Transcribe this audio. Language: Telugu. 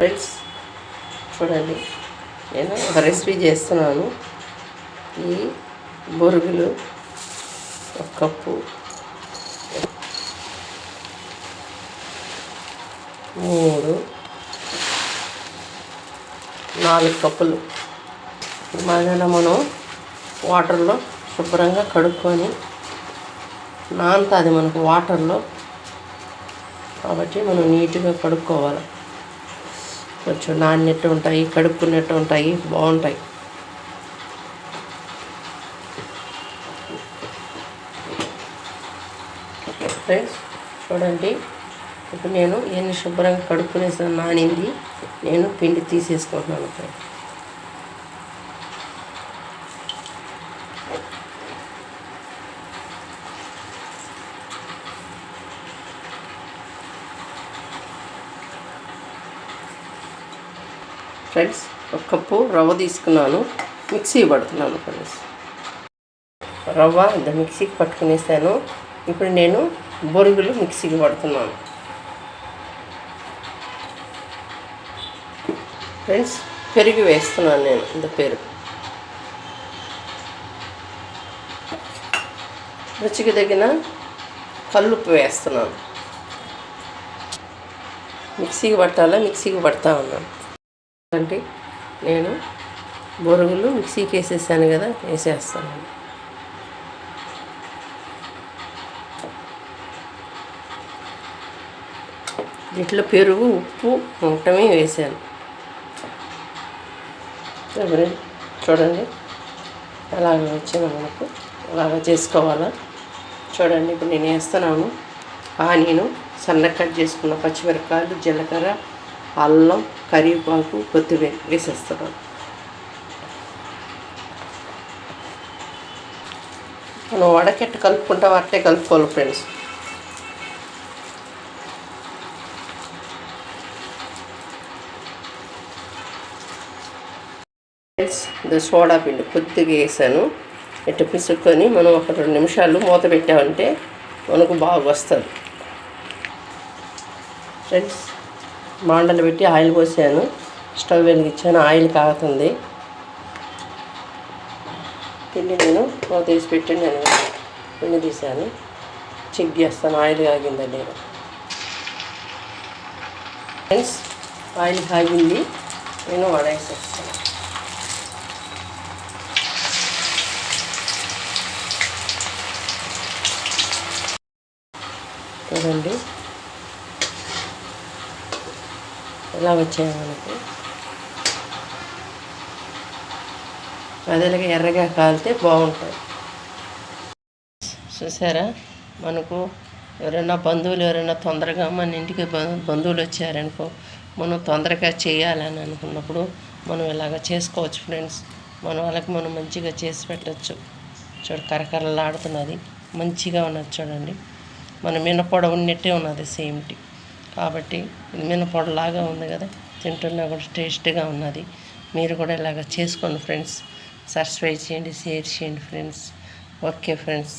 ఫ్రెండ్స్ చూడండి. నేను ఒక రెసిపీ చేస్తున్నాను. ఈ బొరుగులు ఒక కప్పు మూడు నాలుగు కప్పులు. మధ్యాహ్నం మనం వాటర్లో శుభ్రంగా కడుక్కొని నానుతుంది మనకు వాటర్లో కాబట్టి మనం నీట్గా కడుక్కోవాలి. కొంచెం నాణ్యత ఉంటాయి కడుక్కున్నట్టు ఉంటాయి బాగుంటాయి. ఫ్రెండ్స్ చూడండి. ఇప్పుడు నేను ఎన్ని శుభ్రంగా కడుక్కునేసాను నానింది. నేను పిండి తీసేసుకుంటున్నాను ఫ్రెండ్స్ ఫ్రెండ్స్ ఒక కప్పు రవ్వ తీసుకున్నాను. మిక్సీ పడుతున్నాను ఫ్రెండ్స్. రవ్వ ఇంత మిక్సీకి పట్టుకునేసాను. ఇప్పుడు నేను బొరుగులు మిక్సీకి పడుతున్నాను. ఫ్రెండ్స్ పెరుగు వేస్తున్నాను నేను ఇంత పెరుగు. రుచికి తగిన కల్లుప్పు వేస్తున్నాను. మిక్సీకి పట్టాలా? మిక్సీకి పడతా ఉన్నాను. అంటే నేను బొరుగులు మిక్సీకి వేసేసాను కదా వేసేస్తాను దీంట్లో పెరుగు ఉప్పు మొత్తమే వేసాను. చూడండి అలాగ వచ్చింది మనకు అలాగ చేసుకోవాలా. చూడండి ఇప్పుడు నేను వేస్తున్నాను. ఆనియను సన్న కట్ చేసుకున్న పచ్చిమిరపకాయలు జీలకర్ర అల్లం కరివేపాకు కొత్తిమీర వేసేస్తున్నాను మనం వడకెట్టు కలుపుకుంటాం అట్టే కలుపుకోవాలి ఫ్రెండ్స్. ఫ్రెండ్స్ ఇది సోడా పిండి కొద్దిగా వేసాను. ఇట్ట పిసుక్కొని మనం ఒక రెండు నిమిషాలు మూత పెట్టామంటే మనకు బాగా వస్తుంది. ఫ్రెండ్స్ మాండలు పెట్టి ఆయిల్ పోసాను. స్టవ్ వెలిగించాను. ఆయిల్ కాగుతుంది. పిండి నేను తీసి పెట్టాను. నేను పిండి తీసాను. చెక్ చేస్తాను. ఆయిల్ కాగిందా నేను ఫ్రెండ్స్ ఆయిల్ కాగింది. నేను వడేసేస్తాను. చూడండి. ఇలా వచ్చాయి మనకి? అదేలాగా ఎర్రగా కాలితే బాగుంటుంది. చూసారా? మనకు ఎవరైనా బంధువులు ఎవరైనా తొందరగా మన ఇంటికి బంధువులు వచ్చారనుకో మనం తొందరగా చేయాలని అనుకున్నప్పుడు మనం ఇలాగ చేసుకోవచ్చు ఫ్రెండ్స్. మన వాళ్ళకి మనం మంచిగా చేసి పెట్టచ్చు. చూడు కరకరలాడుతున్నది. మంచిగా ఉన్నది చూడండి. మన మినపొడ ఉన్నట్టే ఉన్నది సేమ్టీ కాబట్టి మినపొడలాగా ఉంది కదా తింటున్నా కూడా టేస్ట్గా ఉన్నది. మీరు కూడా ఇలాగ చేసుకోండి ఫ్రెండ్స్. సబ్స్క్రైబ్ చేయండి షేర్ చేయండి ఫ్రెండ్స్. Okay friends.